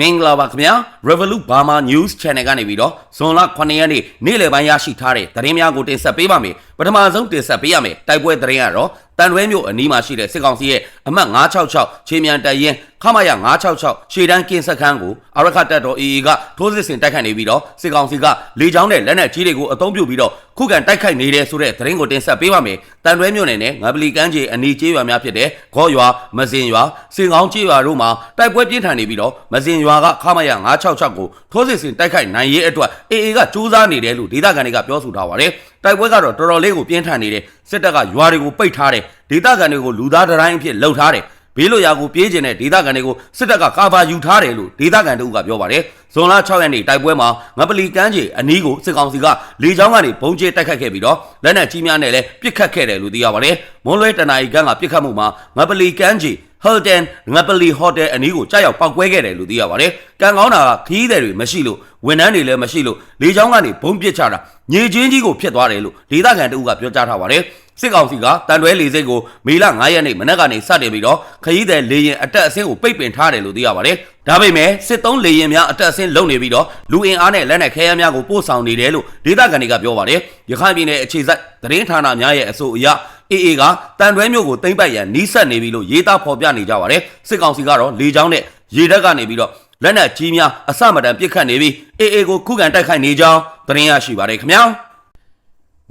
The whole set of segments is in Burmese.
မင်္ဂလာပါခင်ဗျာ Revolut Burma News Channel ကနေပြီးတော့ဇွန်လ9ရက်နေ့နေ့လယ်ပိုင်းရရှိထားတဲ့သတင်းများကိုတင်ဆက်ပေးပါမယ် ပထမဆုံးတင်ဆက်ပေးရမယ်တိုက်ပွဲသတင်းကတော့တန်ရွဲမြို့အနီးမှာရှိတဲ့စစ်ကောင်စီရဲ့အမှတ်966ခြေမြန်တပ်ရင်းခမရ966ရှေ့တန်းကင်းစခန်းကိုအရခတ်တပ်တော် AA ကထိုးစစ်ဆင်တိုက်ခိုက်နေပြီးတော့စစ်ကောင်စီကလေကြောင်းနဲ့လက်နက်ကြီးတွေကိုအသုံးပြုပြီးတော့ခုခံတိုက်ခိုက်နေတဲ့ဆိုတဲ့သတင်းကိုတင်ဆက်ပေးပါမယ်တန်ရွဲမြို့နယ်နဲ့ငပလီကမ်းခြေအနီးကျေးရွာများဖြစ်တဲ့ဂေါ်ရွာမစင်ရွာစင်ကောင်းကျေးရွာတို့မှာတိုက်ပွဲပြင်းထန်နေပြီးတော့မစင်ရွာကခမရ966ကိုထိုးစစ်ဆင်တိုက်ခိုက်နိုင်ရေးအတွက် AA ကစူးစမ်းနေတယ်လို့ဒေသခံတွေကပြောဆိုထားပါတယ်တိုက်ပွဲကတော့တော်တော်လေးကိုပြင်းထန်နေတယ်စစ်တပ်ကရွာတွေကိုပိတ်ထားတယ်ဒေသခံတွေကိုလူသားတိုင်းအဖြစ်လှုပ်ထားတယ်ဘေးလွရာကိုပြေးကျင်တဲ့ဒေသခံတွေကိုစစ်တပ်ကကာဗာယူထားတယ်လို့ဒေသခံတို့ကပြောပါတယ်။ဇွန်လ6ရက်နေ့တိုက်ပွဲမှာငပလီကမ်းခြေအနီးကိုစစ်ကောင်စီကလေကြောင်းကနေဘုံကျဲတိုက်ခတ်ခဲ့ပြီးတော့လက်နက်ကြီးများနဲ့လည်းပစ်ခတ်ခဲ့တယ်လို့သိရပါတယ်။မွန်လွဲတနာရီကန်းကပစ်ခတ်မှုမှာငပလီကမ်းခြေ Hilton ငပလီဟိုတယ်အနီးကိုကြားရောက်ပောက်ကွဲခဲ့တယ်လို့သိရပါတယ်။ကံကောင်းတာကခီးသည်တွေမရှိလို့ဝန်ထမ်းတွေလည်းမရှိလို့လေကြောင်းကနေဘုံပစ်ချတာညေချင်းကြီးကိုဖျက်သွားတယ်လို့ဒေသခံတို့ကပြောကြားထားပါတယ်။ စစ်ကောင်စီကတန်တွဲလေစိတ်ကိုမေလ9ရက်နေ့မနက်ကနေစတင်ပြီးတော့ခရီးသည်လေရင်အတက်အဆင်းကိုပိတ်ပင်ထားတယ်လို့သိရပါတယ်။ဒါပေမဲ့စစ်သုံးလေရင်များအတက်အဆင်းလုပ်နေပြီးတော့လူအင်အားနဲ့လက်နက်ခဲယမ်းများကိုပို့ဆောင်နေတယ်လို့ဒေသခံတွေကပြောပါတယ်။ရခိုင်ပြည်နယ်အခြေစိုက်သတင်းဌာနများရဲ့အဆိုအရ AA ကတန်တွဲမြို့ကိုသိမ်းပိုက်ရန်နီးစပ်နေပြီလို့ရေးသားဖော်ပြနေကြပါတယ်။စစ်ကောင်စီကတော့လေကြောင်းနဲ့ရေတပ်ကနေပြီးတော့လက်နက်ကြီးများအစမတန်ပစ်ခတ်နေပြီး AA ကိုခုခံတိုက်ခိုက်နေကြောင်းသတင်းရရှိပါတယ်ခင်ဗျာ။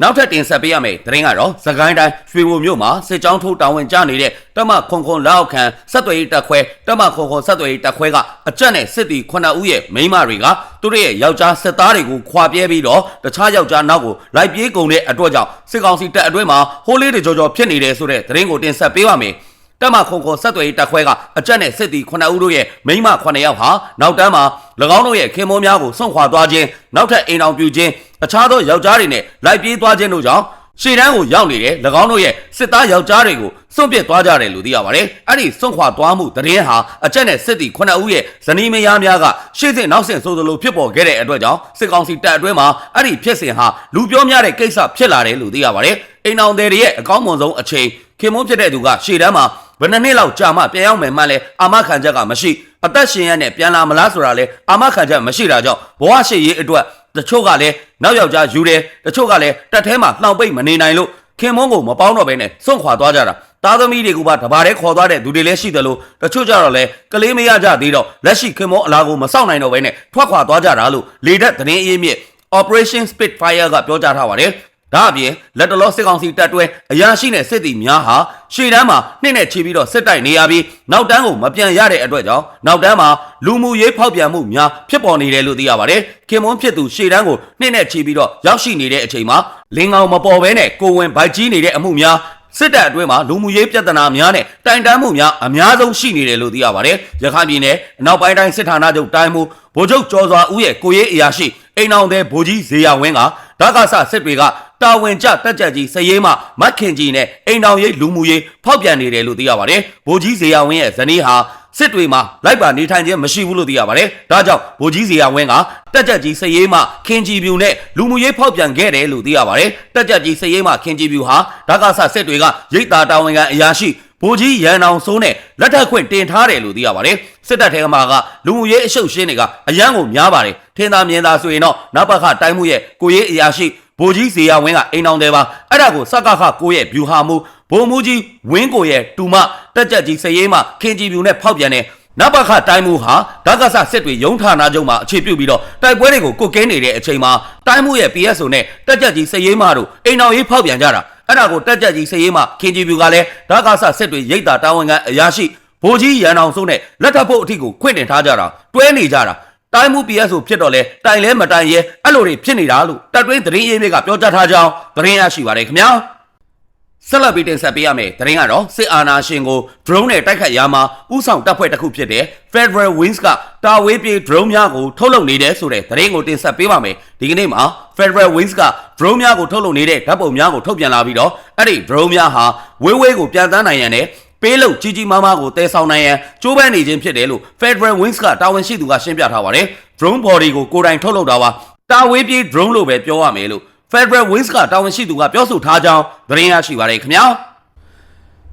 နောက်ထပ်တင်ဆက်ပေးရမယ့်သတင်းကတော့သခိုင်းတိုင်းရွှေဘုံမြို့မှာစစ်ကြောင်းထိုးတာဝန်ကျနေတဲ့တမခွန်ခွန်လောက်ခံဆက်သွယ်ရေးတပ်ခွဲတမခွန်ခွန်ဆက်သွယ်ရေးတပ်ခွဲကအကြက်နဲ့စစ်တီ9ဦးရဲ့မိန်းမတွေကသူတို့ရဲ့ယောက်ျားစစ်သားတွေကိုခွာပြဲပြီးတော့တခြားယောက်ျားနောက်ကိုလိုက်ပြေးကုန်တဲ့အတွက်ကြောင့်စစ်ကောင်စီတပ်အတွင်းမှာဟိုးလေးတွေကြော်ကြော်ဖြစ်နေတယ်ဆိုတဲ့သတင်းကိုတင်ဆက်ပေးပါမယ် တက်မခုံခုံဆက်သွယ်ရေးတပ်ခွဲကအကြက်နဲ့စစ်တီ9ဦးတို့ရဲ့မိန်းမ9ယောက်ဟာနောက်တန်းမှာ၎င်းတို့ရဲ့ခင်မိုးများကိုစွန့်ခွာသွားခြင်းနောက်ထပ်အိမ်အောင်ပြုခြင်းအခြားသောယောက်ျားတွေနဲ့လိုက်ပြေးသွားခြင်းတို့ကြောင့်ရှေ့တန်းကိုရောက်နေတဲ့၎င်းတို့ရဲ့စစ်သားယောက်ျားတွေကိုစွန့်ပစ်သွားကြတယ်လို့သိရပါတယ်။အဲ့ဒီစွန့်ခွာသွားမှုတရင်ဟာအကြက်နဲ့စစ်တီ9ဦးရဲ့ဇနီးမယားများကရှေ့စဉ်နောက်စဉ်ဆိုသလိုဖြစ်ပေါ်ခဲ့တဲ့အတွက်ကြောင့်စစ်ကောင်စီတပ်အတွင်းမှာအဲ့ဒီဖြစ်စဉ်ဟာလူပြောများတဲ့ကိစ္စဖြစ်လာတယ်လို့သိရပါတယ်။အိမ်အောင်တွေရဲ့အကောင်းမွန်ဆုံးအချိန်ခင်မုန်းဖြစ်တဲ့သူကရှေ့တန်းမှာ ဘယ်နှစ်နှစ်လောက်ကြာမှပြန်ရောက်မယ်မှလည်းအာမခံချက်ကမရှိအသက်ရှင်ရတဲ့ပြန်လာမလားဆိုတာလည်းအာမခံချက်မရှိတာကြောင့်ဘဝရှိရေးအတွက်တချို့ကလည်းနောက်ယောက်ျားယူတယ်တချို့ကလည်းတက်ထဲမှာနှောင်ပိတ်မနေနိုင်လို့ခင်မုန်းကိုမပေါင်းတော့ဘဲနဲ့စွန့်ခွာသွားကြတာသားသမီးတွေကပါတဘာတဲ့ခေါ်သွားတဲ့သူတွေလည်းရှိတယ်လို့တချို့ကြတော့လည်းကလေးမရကြသေးတော့လက်ရှိခင်မုန်းအလားကိုမစောင့်နိုင်တော့ဘဲနဲ့ထွက်ခွာသွားကြတာလို့လေတပ်သတင်းအရေးမြစ် Operation Spitfire ကပြောကြားထားပါတယ် ဒါအပြင်လက်တလောစစ်ကောင်စီတပ်တွဲအရာရှိနဲ့စစ်တီများဟာရှေ့တန်းမှာနှိမ့်နဲ့ချီပြီးတော့စစ်တိုက်နေရပြီးနောက်တန်းကိုမပြန်ရတဲ့အတွက်ကြောင့်နောက်တန်းမှာလူမှုရေးဖောက်ပြန်မှုများဖြစ်ပေါ်နေတယ်လို့သိရပါတယ်။ခင်မွန်းဖြစ်သူရှေ့တန်းကိုနှိမ့်နဲ့ချီပြီးတော့ရောက်ရှိနေတဲ့အချိန်မှာလင်းကောင်မပေါ်ဘဲနဲ့ကိုဝင်ဗိုက်ကြီးနေတဲ့အမှုများစစ်တပ်အတွင်းမှာလူမှုရေးပြဿနာများနဲ့တိုင်တန်းမှုများအများဆုံးရှိနေတယ်လို့သိရပါတယ်။ရခိုင်ပြည်နယ်အနောက်ပိုင်းတိုင်းစစ်ဌာနချုပ်တိုင်းမှုဗိုလ်ချုပ်ကျော်စွာဦးရဲ့ကိုရေးအရာရှိအိမ်အောင်တဲ့ဗိုလ်ကြီးဇေယဝင်းက ဓာကဆစစ်တွေကတာဝန်ကျတက်ကြကြီးစရေးမှမတ်ခင်ကြီးနဲ့အိမ်တော်ရေးလူမှုရေးဖောက်ပြန်နေတယ်လို့သိရပါတယ်။ဗိုလ်ကြီးဇေယဝင်းရဲ့ဇနီးဟာစစ်တွေမှာလိုက်ပါနေထိုင်ခြင်းမရှိဘူးလို့သိရပါတယ်။ဒါကြောင့်ဗိုလ်ကြီးဇေယဝင်းကတက်ကြကြီးစရေးမှခင်ကြီးပြူနဲ့လူမှုရေးဖောက်ပြန်ခဲ့တယ်လို့သိရပါတယ်။တက်ကြကြီးစရေးမှခင်ကြီးပြူဟာဓာကဆစစ်တွေကရိတ်တာတာဝန်ခံအရာရှိ ဗိုလ်ကြီးရန်အောင်စိုးနဲ့လက်ထပ်ခွင့်တင်ထားတယ်လို့သိရပါတယ်စစ်တပ်ထဲမှာကလူမှုရေးအရှုပ်ရှင်းတွေကအရန်ကိုများပါတယ်ထင်သာမြင်သာဆိုရင်တော့နပခတိုင်းမှုရဲ့ကိုရေးအရာရှိဗိုလ်ကြီးဇေယဝင်းကအိမ်အောင်တယ်ပါအဲ့ဒါကိုစကခကိုရဲ့ဗျူဟာမှုဗိုလ်မှူးကြီးဝင်းကိုရဲ့တူမတက်ကြက်ကြီးစရေးမှခင်ကြီးဗျူနဲ့ဖောက်ပြန်တဲ့နပခတိုင်းမှုဟာဓာကဆစစ်တွေရုံးဌာနချုပ်မှာအခြေပြုပြီးတော့တိုက်ပွဲတွေကိုကုတ်ကဲနေတဲ့အချိန်မှာတိုင်းမှုရဲ့ PSO နဲ့တက်ကြက်ကြီးစရေးမှတို့အိမ်အောင်ရေးဖောက်ပြန်ကြတာ အဲ့ဒါကိုတက်ကြက်ကြီးစရေးမှခင်ကြီးဗျူကလည်းဓာကဆစစ်တွေရိတ်တာတာဝန်ခံအရာရှိဗိုလ်ကြီးရန်အောင်စိုးနဲ့လက်ထပ်ဖို့အထီကိုခွင့်တင်ထားကြတာတွဲနေကြတာတိုင်းမှု PS ဆိုဖြစ်တော့လဲတိုင်လဲမတိုင်ရဲအဲ့လိုတွေဖြစ်နေတာလို့တက်တွင်းသတင်းရေးမြစ်ကပြောကြားထားကြောင်းသတင်းရရှိပါတယ်ခင်ဗျာ ဆက်လက်ပြီးတင်ဆက်ပေးရမယ်သတင်းကတော့စစ်အာဏာရှင်ကို drone နဲ့တိုက်ခတ်ရာမှာဥဆောင်တပ်ဖွဲ့တစ်ခုဖြစ်တဲ့ Federal Wings ကတာဝေးပြေး drone များကိုထုတ်လုပ်နေတယ်ဆိုတဲ့သတင်းကိုတင်ဆက်ပေးပါမယ်ဒီကနေ့မှာ Federal Wings က drone များကိုထုတ်လုပ်နေတဲ့ဓာတ်ပုံများကိုထုတ်ပြန်လာပြီးတော့အဲ့ဒီ drone များဟာဝေးဝေးကိုပြန်တန်းနိုင်ရန်နဲ့ပေးလို့ကြီးကြီးမားမားကိုတည်ဆောင်နိုင်ရန်ကြိုးပမ်းနေခြင်းဖြစ်တယ်လို့ Federal Wings ကတာဝန်ရှိသူကရှင်းပြထားပါတယ်။ drone body ကိုကိုယ်တိုင်ထုတ်လုပ်တာပါ။တာဝေးပြေး drone လို့ပဲပြောရမယ်လို့ Federal Wings ကတာဝန်ရှိသူကပြောဆိုထားကြောင်းသတင်းရရှိပါတယ်ခင်ဗျာ။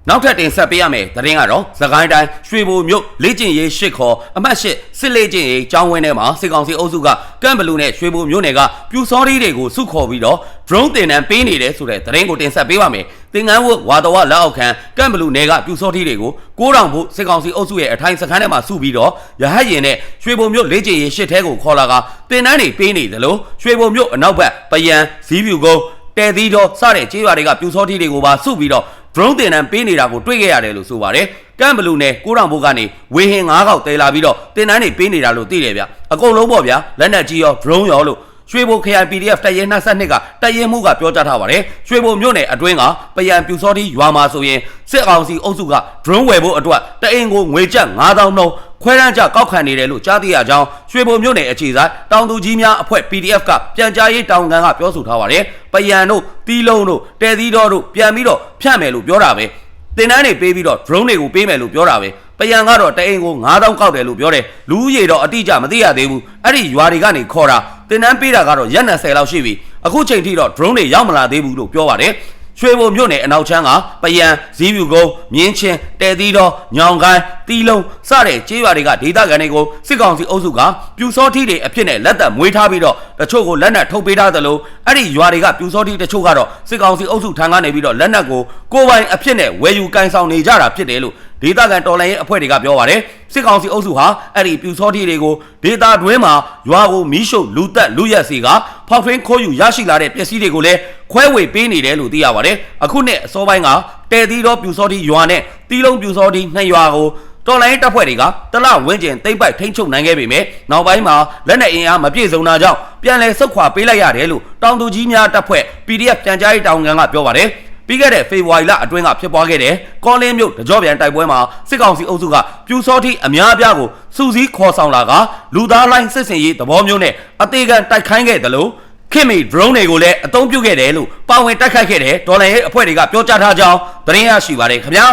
နောက်ထပ်တင်ဆက်ပေးရမယ်သတင်းကတော့သခိုင်းတိုင်းရွှေဘိုမြို့လေ့ကျင့်ရေးရှစ်ခေါ်အမှတ်၈စစ်လေ့ကျင့်ရေးကျောင်းဝင်းထဲမှာစစ်ကောင်စီအုပ်စုကကမ်ဘလူးနဲ့ရွှေဘိုမြို့နယ်ကပြူစောရီတွေကိုစုခေါ်ပြီးတော့ drone တင်တန်းပေးနေတယ်ဆိုတဲ့သတင်းကိုတင်ဆက်ပေးပါမယ်။တင်ငန်းဝတ်ဝါတော်ဝလက်အောက်ခံကမ်ဘလူးနယ်ကပြူစောရီတွေကိုကိုးတောင်ဖို့စစ်ကောင်စီအုပ်စုရဲ့အထိုင်စခန်းထဲမှာစုပြီးတော့ရဟတ်ရင်နဲ့ရွှေဘိုမြို့လေ့ကျင့်ရေးရှစ်ထဲကိုခေါ်လာကတင်တန်းတွေပေးနေတယ်လို့ရွှေဘိုမြို့အနောက်ဘက်ပယံဇီးဖြူကုန်း တဲသီးတော်စတဲ့ကျေးရွာတွေကပြူစောတီတွေကိုပါစုပြီးတော့ drone တင်တန်းပေးနေတာကိုတွေ့ခဲ့ရတယ်လို့ဆိုပါတယ်။ကမ်ဘလူးနဲ့ကိုရောင်ဘုတ်ကနေဝေဟင်၅ခေါက်တဲလာပြီးတော့တင်တန်းတွေပေးနေတာလို့သိတယ်ဗျ။အကုန်လုံးပေါ့ဗျာလက်နက်ကြီးရော drone ရောလို့ရွှေဘို KIPDF တရင်22ကတရင်မှုကပြောကြားထားပါတယ်။ရွှေဘိုမြို့နယ်အတွင်းကပယံပြူစောတိရွာမှာဆိုရင်စစ်အောင်စီအုပ်စုက drone ဝယ်ဖို့အတွက်တအင်ကိုငွေကျပ်9000နှုန်း ခွဲရန်ကြကောက်ခံနေတယ်လို့ကြားသိရကြောင်းရွှေဘုံမြို့နယ်အခြေဆိုင်တောင်သူကြီးများအဖွဲ့ PDF ကပြန်ကြားရေးတောင်ကန်ကပြောဆိုထားပါတယ်။ပယံတို့တီးလုံးတို့တဲသီးတော်တို့ပြန်ပြီးတော့ဖြန့်မယ်လို့ပြောတာပဲ။တင်တန်းတွေပေးပြီးတော့ drone တွေကိုပေးမယ်လို့ပြောတာပဲ။ပယံကတော့တအိမ်ကို9000ကောက်တယ်လို့ပြောတယ်။လူဦးရေတော့အတိအကျမသိရသေးဘူး။အဲ့ဒီရွာတွေကနေခေါ်တာတင်တန်းပေးတာကတော့ရက်20လောက်ရှိပြီ။အခုချိန်ထိတော့ drone တွေရောက်မလာသေးဘူးလို့ပြောပါတယ်။ ရွှေဘုံမြို့နယ်အနောက်ချမ်းကပယံဇီးဖြူကုန်းမြင်းချင်းတဲသီးတော်ညောင်ကိုင်းတီးလုံးစတဲ့ကျေးရွာတွေကဒေသခံတွေကိုစစ်ကောင်စီအုပ်စုကပြူစောထီတွေအဖြစ်နဲ့လက်သက်မွေးထားပြီးတော့တချို့ကိုလက်နက်ထုတ်ပေးထားသလိုအဲ့ဒီရွာတွေကပြူစောထီတချို့ကတော့စစ်ကောင်စီအုပ်စုထံကနေပြီးတော့လက်နက်ကိုကိုယ်ပိုင်အဖြစ်နဲ့ဝယ်ယူကန်ဆောင်နေကြတာဖြစ်တယ်လို့ဒေသခံတော်လှန်ရေးအဖွဲ့တွေကပြောပါတယ်စစ်ကောင်စီအုပ်စုဟာအဲ့ဒီပြူစောထီတွေကိုဒေသတွင်းမှာရွာကိုမီးရှို့လူတက်လူရက်စီကဖောက်ထွင်းခိုးယူရရှိလာတဲ့ပစ္စည်းတွေကိုလည်း ခွဲဝေပေးနေတယ်လို့သိရပါတယ်အခုနှစ်အစောပိုင်းကတဲသီးတော်ပြူစောထီရွာနဲ့တီးလုံးပြူစောထီနှစ်ရွာကိုတော်လိုင်းတပ်ဖွဲ့တွေကတလဝင်းကျင်တိမ့်ပိုက်ထိန်းချုပ်နိုင်ခဲ့ပေမဲ့နောက်ပိုင်းမှာလက်နက်အင်အားမပြည့်စုံတာကြောင့်ပြန်လည်ဆုတ်ခွာပေးလိုက်ရတယ်လို့တောင်သူကြီးများတပ်ဖွဲ့ PDF ပြန်ကြားရေးတောင်ကန်ကပြောပါတယ်ပြီးခဲ့တဲ့ဖေဖော်ဝါရီလအတွင်းကဖြစ်ပွားခဲ့တဲ့ကောလင်းမြို့တကြောပြန်တိုက်ပွဲမှာစစ်ကောင်စီအုပ်စုကပြူစောတိအများအပြားကိုစူးစီးခေါ်ဆောင်လာကလူသားလိုင်းစစ်စင်ရေးသဘောမျိုးနဲ့အသေးခံတိုက်ခိုင်းခဲ့တယ်လို့ ခင်မီ drone တွေကိုလည်းအသုံးပြုခဲ့တယ်လို့ပါဝင်တိုက်ခိုက်ခဲ့တဲ့ဒေါ်လာရေးအဖွဲ့တွေကပြောကြားထားကြောင်းသတင်းရရှိပါတယ်ခင်ဗျာ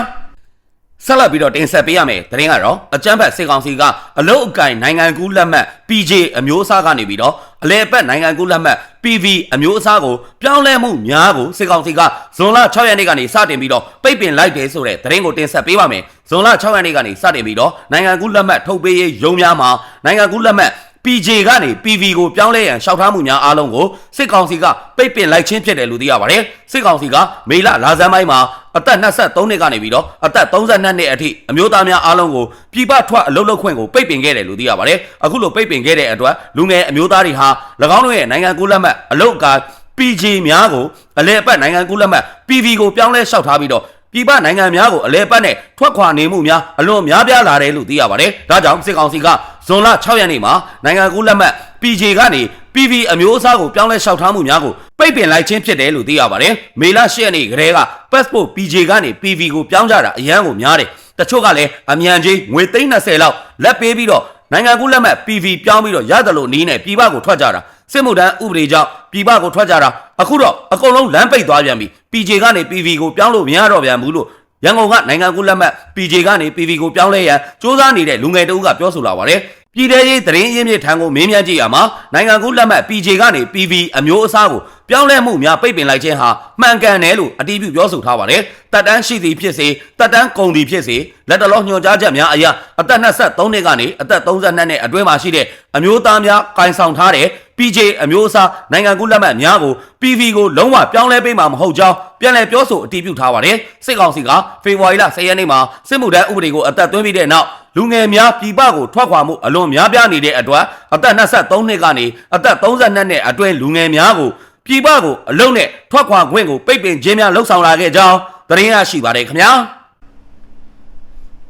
ဆက်လက်ပြီးတော့တင်ဆက်ပေးရမယ်သတင်းကတော့အကြမ်းဖက်စစ်ကောင်စီကအလုတ်အကင်နိုင်ငံကူးလက်မှတ် PJ အမျိုးအစားကနေပြီးတော့အလဲပတ်နိုင်ငံကူးလက်မှတ် PV အမျိုးအစားကိုပြောင်းလဲမှုများကိုစစ်ကောင်စီကဇွန်လ6ရက်နေ့ကနေစတင်ပြီးတော့ပိတ်ပင်လိုက်တယ်ဆိုတဲ့သတင်းကိုတင်ဆက်ပေးပါမယ်ဇွန်လ6ရက်နေ့ကနေစတင်ပြီးတော့နိုင်ငံကူးလက်မှတ်ထုတ်ပေးရေးရုံးများမှာနိုင်ငံကူးလက်မှတ် PJ ကနေ PV ကိုပြောင်းလဲရန်ရှောက်ထားမှုများအားလုံးကိုစစ်ကောင်စီကပိတ်ပင်လိုက်ခြင်းဖြစ်တယ်လို့သိရပါတယ်စစ်ကောင်စီကမေလလာဇန်ပိုင်းမှာအသက်23နှစ်ကနေပြီးတော့အသက်32နှစ်အထိအမျိုးသားများအားလုံးကိုပြည်ပထွက်အလုပ်လုပ်ခွင့်ကိုပိတ်ပင်ခဲ့တယ်လို့သိရပါတယ်အခုလိုပိတ်ပင်ခဲ့တဲ့အတွက်လူငယ်အမျိုးသားတွေဟာ၎င်းတို့ရဲ့နိုင်ငံကူးလက်မှတ်အလုပ်ကာ PJ များကိုအလဲအပတ်နိုင်ငံကူးလက်မှတ် PV ကိုပြောင်းလဲလျှောက်ထားပြီးတော့ပြည်ပနိုင်ငံများကိုအလဲပတ်နဲ့ထွက်ခွာနေမှုများအလွန်များပြားလာတယ်လို့သိရပါတယ်။ဒါကြောင့်စစ်ကောင်စီက ဇွန်လ6ရက်နေ့မှာနိုင်ငံကူးလက်မှတ် PJ ကနေ PV အမျိုးအစားကိုပြောင်းလဲလျှောက်ထားမှုများကိုပိတ်ပင်လိုက်ခြင်းဖြစ်တယ်လို့သိရပါတယ်။မေလ10ရက်နေ့ကတည်းက passport PJ ကနေ PV ကိုပြောင်းကြတာအရန်ကိုများတယ်။တချို့ကလည်းအမြန်ကြီးငွေ330လောက်လက်ပေးပြီးတော့နိုင်ငံကူးလက်မှတ် PV ပြောင်းပြီးတော့ရတယ်လို့နီးနေပြည်ပကိုထွက်ကြတာစစ်မှုထမ်းဥပဒေကြောင့်ပြည်ပကိုထွက်ကြတာအခုတော့အကုန်လုံးလမ်းပိတ်သွားပြန်ပြီ PJ ကနေ PV ကိုပြောင်းလို့မရတော့ပြန်ဘူးလို့ ရန်ကုန်ကနိုင်ငံကူးလက်မှတ် PJ ကနေ PV ကိုပြောင်းလဲရန်စ조사နေတဲ့လူငယ်တဦးကပြောဆိုလာပါတယ်ပြည်ထရေးသတင်းရင်းမြစ်ထံကိုမင်းမြန်းကြည့်ရမှာနိုင်ငံကူးလက်မှတ် PJ ကနေ PV အမျိုးအစားကို ပြောင်းလဲမှုများပိတ်ပင်လိုက်ခြင်းဟာမှန်ကန်တယ်လို့အတည်ပြုပြောဆိုထားပါတယ်။တက်တန်းရှိသည်ဖြစ်စေတက်တန်းကုန်သည်ဖြစ်စေလက်တလောညွှန်ကြားချက်များအရအသက်23နှစ်ကနေအသက်32နှစ်အတွင်းမှာရှိတဲ့အမျိုးသားများကင်ဆောင်ထားတဲ့ PJ အမျိုးအစားနိုင်ငံကူးလက်မှတ်များကို PV ကိုလုံးဝပြောင်းလဲပေးမှာမဟုတ်ကြောင်းပြန်လည်ပြောဆိုအတည်ပြုထားပါတယ်။စစ်ကောင်စီကဖေဖော်ဝါရီလ10ရက်နေ့မှာစစ်မှုထမ်းဥပဒေကိုအသက်သွင်းပြီးတဲ့နောက်လူငယ်များပြည်ပကိုထွက်ခွာမှုအလွန်များပြားနေတဲ့အတွက်အသက်23နှစ်ကနေအသက်32နှစ်အတွင်းလူငယ်များကို ပြည်ပကိုအလုံးနဲ့ထွက်ခွာခွင့်ကိုပိတ်ပင်ခြင်းများလှုံ့ဆော်လာခဲ့ကြောင်းသတင်းရရှိပါတယ်ခင်ဗျာ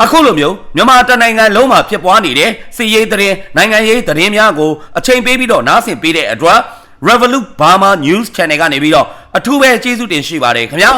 အခုလိုမျိုးမြန်မာတနိုင်ငံလုံးမှာဖြစ်ပွားနေတဲ့စီရေးသတင်းနိုင်ငံရေးသတင်းများကိုအချိန်ပေးပြီးတော့နားဆင်ပေးတဲ့အတွက် Revolut Burma News Channel ကနေပြီးတော့အထူးပဲကျေးဇူးတင်ရှိပါတယ်ခင်ဗျာ